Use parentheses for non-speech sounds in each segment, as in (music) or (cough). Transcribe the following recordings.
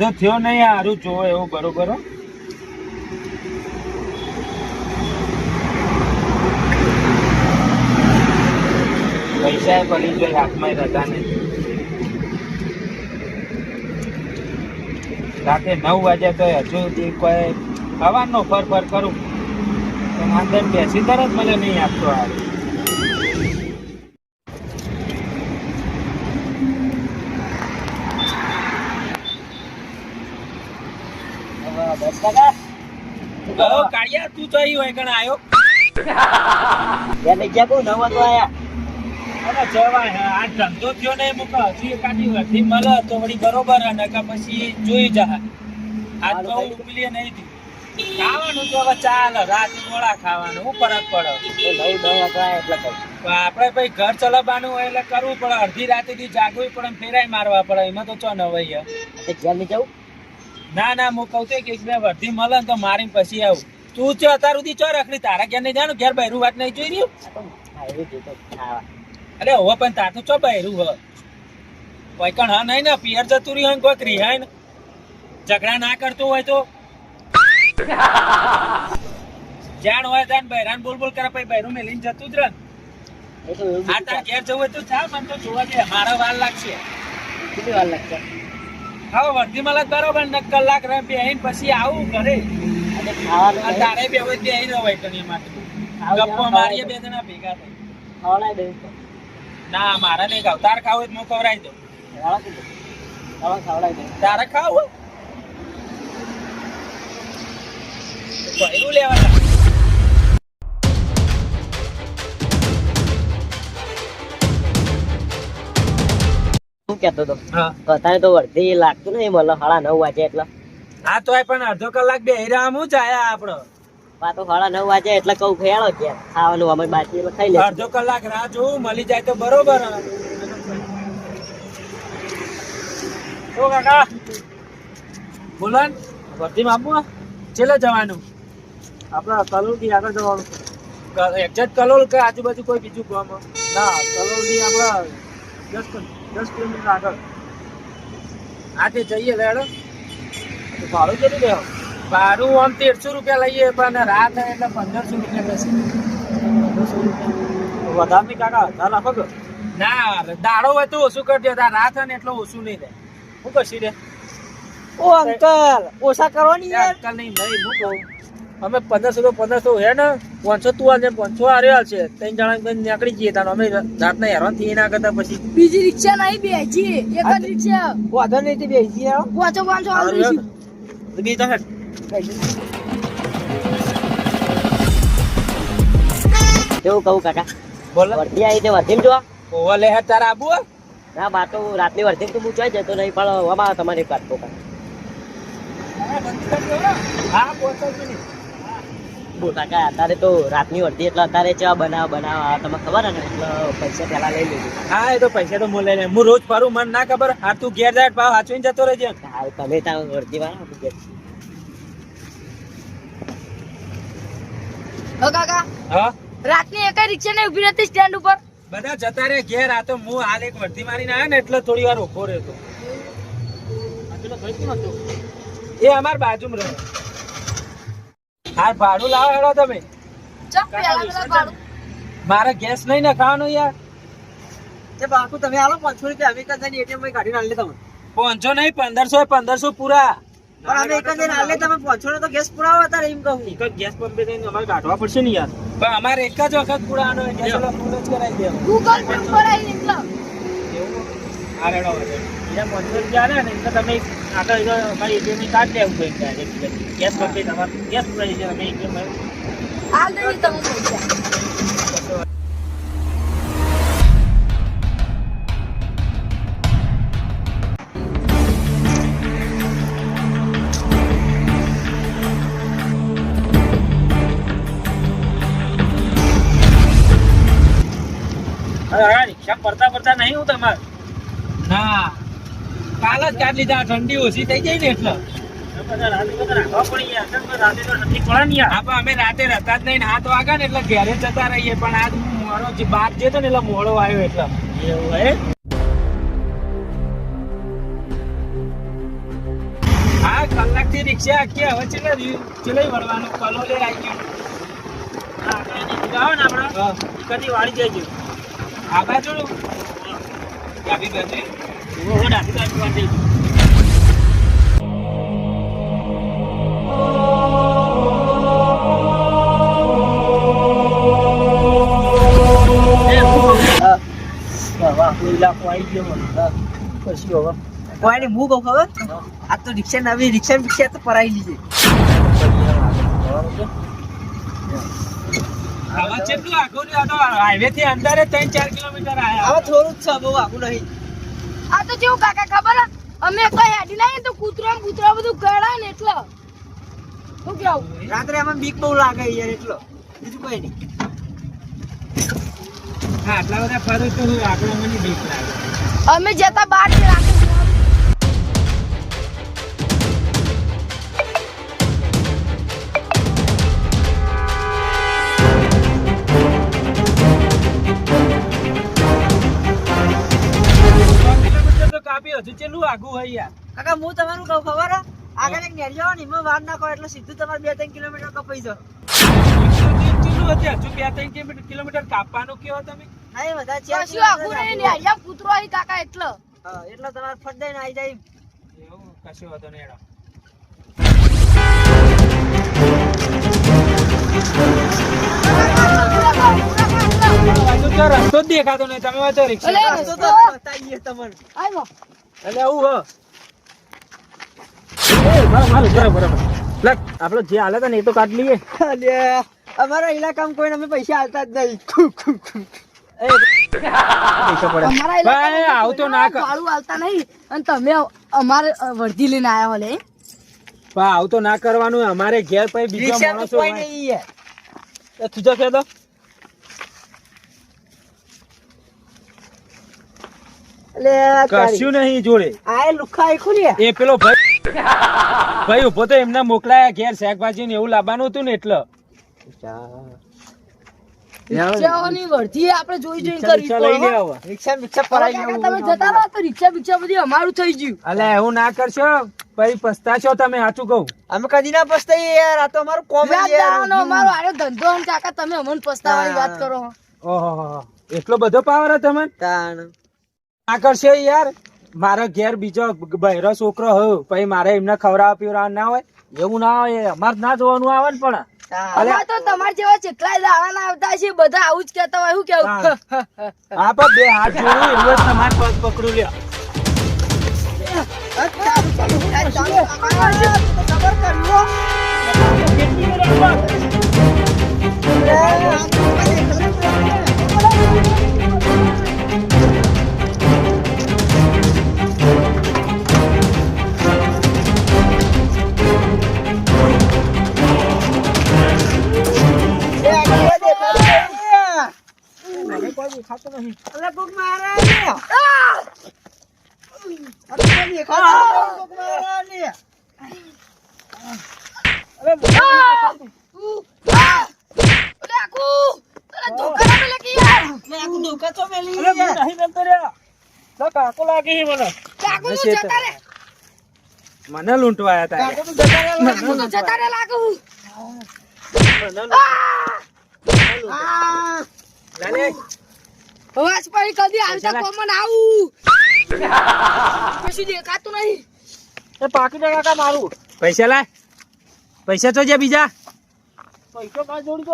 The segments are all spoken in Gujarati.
આ થયો નહીં આ હારું જોવો એવું, બરોબર. પૈસા પડી જાય, હાથમાં રહેતા નહીં. રાતે નવ વાગ્યા તો હજુ સુધી કોઈ હવાનો ફર ફર કરું પણ અંદર બેસી તરત મને નહીં આપતો આ. દસ ઓ કાળિયા તું તો અહીં હોય કણ આયો. ત્યાં લઈ ગયા કહું આયા. અરે જવાય આ ધંધો થયો ને એમ હજી એકાદી વધી મળે તો વળી બરોબર અને કે પછી જોઈ જા આજ તો ખાવાનું નહીં થી ખાવાનું તો હવે ચાલે રાત મોડા ખાવાનું હું ફરક પડે. નવ નવ એટલે કહું. આપણે ભાઈ ઘર ચલાવવાનું હોય એટલે કરવું પડે અડધી રાતે થી જાગવું પડે ફેરાય મારવા પડે એમાં તો ચો નવાઈ જવું? ના ના હું કહું છું કે બે વર્ધી મળે ને તો મારી પછી આવું. તું ચો અત્યાર સુધી ચો રખડી તારા ઘેર નહીં જાણું ઘેર બહેરું વાત નહીં જોઈ રહ્યું? અરે હવે પણ તાર તો ચો બહેરું હ? કોઈ કણ હા નહીં ને પિયર જતું રહ્યું હોય કોઈક રિહાય ને. ઝઘડા ના કરતો હોય તો? જાણ હોય ત્યાં બહેરાન બોલ બોલ કરે પછી બહેરું મેલીને જતું જ રહે આ તાર ઘેર જવું હોય તો ચાલ મને તો જોવા દે મારા વાર લાગશે. કેટલી વાર લાગશે? હવે વર્ધી મળે તો બરોબર ને કલાક રહે બેહીને પછી આવું ઘરે. અને ખાવાનું. તારે બે હોય બેહી રવાય તને માટે ગપ્પો મારીએ બે જણા ભેગા થઈ ખવડાવી દઉં ના મારે નહીં ખાવ. તાર ખાવું તો હું ખવડાવી દઉં. ખવડાવી દઉં. તારે ખાવું હોય? તો શું કેતો તો હા. અત્યારે તો વર્ધી લાગતું નહીં મળે સાડા નવ વાગે એટલે. આ તો પણ અડધો કલાક બે રહ્યા હું જાય આપણો આ તો સાડા નવ વાગે એટલે કહું ખેડો કે ખાવાનું અમે બાકી એટલે ખાઈ લે અડધો કલાક રાહ જોઉં મળી જાય તો બરોબર. તો કાકા. બોલો ને વર્ધીમાં આપવું છેલ્લે જવાનું. આપણે કલોલથી આગળ જવાનું. એક્ઝેક્ટ કલોલ કે આજુબાજુ કોઈ બીજું ગામ? ના કલોલથી આપણે દસ કિ- દસ કિલોમીટર આગળ. આ જઈએ લેડો ભાડું કેટલું દેવા ભાડું આમ તેરસો રૂપિયા લઈએ પણ રાત થાય એટલે પંદરસો રૂપિયા લેશે. વધારે નહીં કાકા હજાર રાખો કે? ના દાડો હોય તો ઓછું કરજો. તાર રાત હોય ને એટલો ઓછું નહીં રહે શું કશી રે? ઓ અંકલ ઓછા કરવાની યાર. અંકલ નહીં નહીં હું કહું. અમે પંદરસો તો પંદરસો હે ને? પાંચસો તું આજે પાંચસો હારે છે ત્રણ જણા નીકળી જઈએ તાનો અમે રાતના હેરાન થઈ ના કરતા પછી. બીજી રિક્ષા નહીં બેજી એક જ રિક્ષા. વાંધો નહીં તે બેસી આવો પાંચસો હાલ. દઈશું. હેડ. બી તો હેડ. કેવું કહું કાકા? બોલ. વર્ધી આવી તે વર્ધીમ જોવા? ઓવર લે હે તારા આબુ હે? ના બા તો રાતની વર્ધીમ તો હું જોઈ જતો નહીં પણ અમારા તમારે વાત કહું કાકા. હા પહોંચાડજો ને. કાકા અત્યારે તો રાતની વર્ધી એટલે અત્યારે ચા બનાવ બનાવ. આ તમને ખબર ને? એટલે પૈસા પેલા લઈ લેજો હા એ તો પૈસા તો હું લઈ લે હું રોજ ફરું મને ના ખબર. હા તું ઘેર જાય ભાવ હાચવીને જતો રહેજે. હાલ તમે ત્યાં વર્ધી વાળા ઓ કાકા હા? રાતની એક રિક્ષા ને ઊભી રહેતી સ્ટેન્ડ ઉપર? બધા જતા રે ઘેર. આ તો હું હાલ એક વર્ધી મારીને આવ્યો ને એટલે થોડી વાર ઊભો રહેતો. આ એ અમાર બાજુમાં રહે. હા ભાડું લાવો હેડો તમે. મારે ગેસ નહીં ને ખાવાનું યાર. એ બાકુ તમે આલો પાંચસો રૂપિયા અમે કદાચ એટીએમમાં કાઢીને આલી તમે. પાંચસો નહીં પંદરસો પંદરસો પૂરા. પણ અમે એક જ આલે તમે પાંચસો તો ગેસ પુરાવો અત્યારે એમ કહું. એક ગેસ પંપે જઈને અમારે કાઢવા પડશે ને યાર. પણ અમારે એક જ વખત પૂરાવાનો ગેસ એટલે ફૂલ જ કરાવી દેવાનો ગૂગલ પે આ રેડો. પાંચસો રૂપિયા ને એટલે તમે આગળ અમારી ATM ની કાર્ડ લેવું પડે direct. ગેસ પંપે તમારે ગેસ પુરાઈ છે અમે ATM માં. હાલ દઈએ તમે પૈસા અરે આ રિક્ષા પડતા પડતા નહીં હું તમારે ના. કાલ જ કાઢ લીધા ઠંડી ઓછી થઈ જાય ને એટલે. અમે રાતે રહેતા જ નહીં હાથ વાગ્યા ને એટલે ઘેરે જતા રહીએ પણ આજ મોડો જે બાર જતો ને એટલે મોડો આવ્યો એટલે. એવું હે અલગથી રિક્ષા આખી હવે છે ને ચેલે વળવાનું કલો લે આવી ગયું હા, કદી વાળી જઈજો આ બાજુ ડાબી બાજુ કોઈ આવી મને. હા, કહું ખબર આ તો રિક્ષા નવી રિક્ષા રિક્ષા તો પરાઈ લીધી આવા કેટલું આગળ રહ્યું? આ તો હાઈવે થી અંદર ત્રણ ચાર કિલોમીટર આયા હવે થોડું જ છે બહુ આગું નહીં આ તો જેવું કાકા ખબર અમે તો હેડી લાવીએ તો કૂતરો ને કૂતરો બધું ગળા ને એટલે. શું કેવું? રાત્રે અમે બીક બહુ લાગે યાર એટલો. બીજું કોઈ નહીં. હા, આટલા બધા ફરું તો હું આગળ મને બીક લાગે. અમે જતા બાર જે રાખે. કાપી હજુ ચેલું આગું હોય યાર. કાકા હું તમારું કહું ખબર હે? આગળ એક નેર ને એમાં વાર નાખો એટલે સીધું તમારે બે ત્રણ કિલોમીટર કપાઈ જાઓ. ચેટલું હશે હજુ બે ત્રણ કિલોમીટર કાપવાનું કેવો તમે? નહીં બધા નહીં ને કૂતરો આવી કાકા એટલે. હા, એટલે તમારે ફટ દઈને આવી જાય એવું કશું વાંધો નહીં રસ્તો જ દેખાતો નહીં. તમે વાંચો રિક્ષા. રસ્તો તો બતાવીએ તમને. આવો એટલે આવું હ. એ, બરાબર, હાલો, બરાબર, બરાબર. લખ, આપણે જે હાલે ને એ તો કાઢ લઈએ. અમારા ઇલાકામાં કોઈને અમે પૈસા આલતા જ નહીં. ખુ, ખુ, ખુ. એ, પૈસા પડે અમારા ભાઈ, ઇલાકામાં આવું તો ના કર. ભાડું નહીં. અને તમે અમારે વર્ધી લઈને આવ્યા હો? આવું તો ના કરવાનું અમારે ઘેર પછી બીજા માણસો તુજા કે દો અલ્યા, તારી. કશું નહીં જોડે. આ એ લુખ્ખા ને. એ પેલો ભાઈ ભાઈ ઊભો તો એમને મોકલાયા ઘેર શાકભાજી ને એવું લાવવાનું હતું ને એટલે. રિક્ષાઓની વર્ધી આપણે જોઈ જોઈને રિક્ષા કરવી રિક્ષા લઈ લે પડે હો. હવે રિક્ષા બિક્ષા હવે પરાઈ કાકા જવું તમે જતા રહો તો રિક્ષા બિક્ષા બધી અમારું થઈ ગયું. અલે એવું ના કરશો? પછી પસ્તાશો તમે સાચું કહું. અમે કદી ના પસ્તાઈએ યાર આ તો અમારું કોમ જ વ્યાજ યાર. દાવાનો અમારો ધંધો તમે અમને પસ્તાવાની કરો. એટલો બધો પાવર તમને? તાણ. ના કરશે યાર. મારા ઘેર બીજો બહેરો છોકરો હોય પછી મારે એમને ખવડાવવા પીવડાવવા ના હોય. એવું ના હોય. અમાર ના જોવાનું આવે ને પણ. તો તમારા જેવા જેટલાય દાણા આવતા છે બધા આવું જ કહેતા હોય. કેવું? હા. પણ બે હાથ જોડું એવું જ પગ પકડું લ્યો. ખબર કર્યું વાસ પડી કદી આવતા કોમન આવું. (laughs) કશું દેખાતું નહીં. એ પાકી દે કાકા મારું. પૈસા લાય. પૈસા તો જે બીજા. પૈસો જોડી તો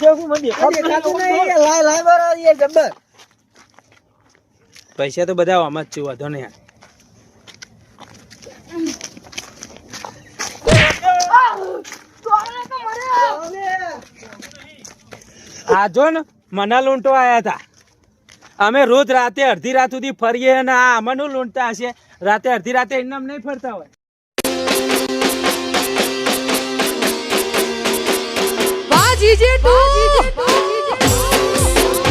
છે મને દેખાતું નહીં. લાય, લાય બરાબર. પૈસા તો બધા આમ જ છે વધો નહીં તોડને તો મરે આ જો ને મને લૂંટો આયા હતા અમે રોજ રાતે અડધી રાત સુધી ફરીએ અને આ અમને લૂંટતા હશે. રાતે અડધી રાતે એમને નહીં ફરતા હોય. વાહ જીજે તું